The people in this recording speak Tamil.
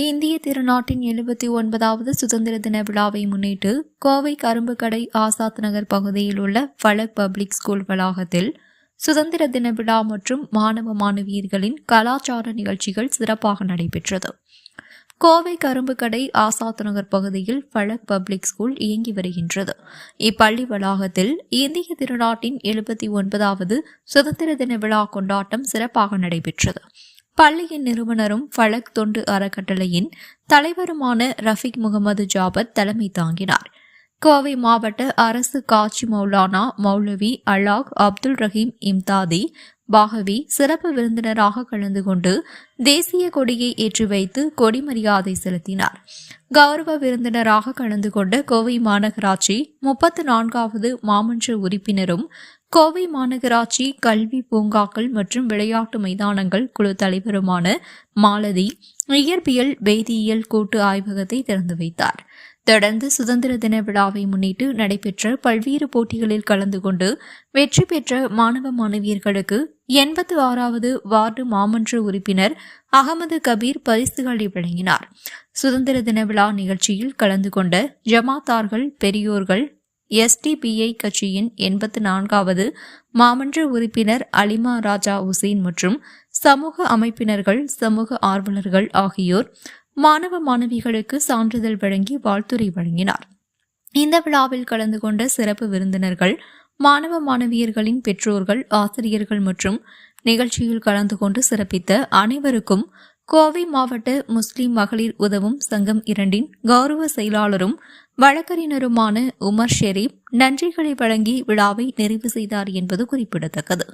இந்திய திருநாட்டின் எழுபத்தி ஒன்பதாவது சுதந்திர தின விழாவை முன்னிட்டு கோவை கரும்புக்கடை ஆசாத் நகர் பகுதியில் உள்ள ஃபலக் பப்ளிக் ஸ்கூல் வளாகத்தில் சுதந்திர தின விழா மற்றும் மாணவ மாணவியர்களின் கலாச்சார நிகழ்ச்சிகள் சிறப்பாக நடைபெற்றது. கோவை கரும்புக்கடை ஆசாத் நகர் பகுதியில் பழக் பப்ளிக் ஸ்கூல் இயங்கி வருகின்றது. இப்பள்ளி வளாகத்தில் இந்திய திருநாட்டின் எழுபத்தி ஒன்பதாவது சுதந்திர தின விழா கொண்டாட்டம் சிறப்பாக நடைபெற்றது. பள்ளியின் நிறுவனரும் ஃபலக் தொண்டு அறக்கட்டளையின் தலைவருமான ரஃபீக் முகமது ஜாபத் தலைமை தாங்கினார். கோவை மாவட்ட அரசு காட்சி மௌலானா மௌலவி அலாக் அப்துல் ரஹீம் இம்தாதி பாகவி சிறப்பு விருந்தினராக கலந்து கொண்டு தேசிய கொடியை ஏற்றி வைத்து கொடி மரியாதை செலுத்தினார். கௌரவ விருந்தினராக கலந்து கொண்ட கோவை மாநகராட்சி முப்பத்து நான்காவது மாமன்ற உறுப்பினரும் கோவை மாநகராட்சி கல்வி பூங்காக்கள் மற்றும் விளையாட்டு மைதானங்கள் குழு தலைவருமான மாலதி இயற்பியல் வேதியியல் கூட்டு ஆய்வகத்தை திறந்து வைத்தார். தொடர்ந்து சுதந்திர தின விழாவை முன்னிட்டு நடைபெற்ற பல்வேறு போட்டிகளில் கலந்து கொண்டு வெற்றி பெற்ற மாணவ மாணவியர்களுக்கு எண்பத்து ஆறாவது வார்டு மாமன்ற உறுப்பினர் அகமது கபீர் பரிசுகளை வழங்கினார். சுதந்திர தின விழா நிகழ்ச்சியில் கலந்து கொண்ட ஜமாத்தார்கள் பெரியோர்கள் எஸ்டிபிஐ கட்சியின் எண்பத்து நான்காவது மாமன்ற உறுப்பினர் அலிமா ராஜா உசேன் மற்றும் சமூக அமைப்பினர்கள் சமூக ஆர்வலர்கள் ஆகியோர் மாணவ மாணவிகளுக்கு சான்றிதழ் வழங்கி வாழ்த்துரை வழங்கினார். இந்த விழாவில் கலந்து கொண்ட சிறப்பு விருந்தினர்கள் மாணவ மாணவியர்களின் பெற்றோர்கள் ஆசிரியர்கள் மற்றும் நிகழ்ச்சியில் கலந்து கொண்டு சிறப்பித்த அனைவருக்கும் கோவை மாவட்ட முஸ்லிம் மகளிர் உதவும் சங்கம் இரண்டின் கௌரவ செயலாளரும் வழக்கறிஞருமான உமர் ஷெரீப் நன்றிகளை வழங்கி விழாவை நிறைவு செய்தார் என்பது குறிப்பிடத்தக்கது.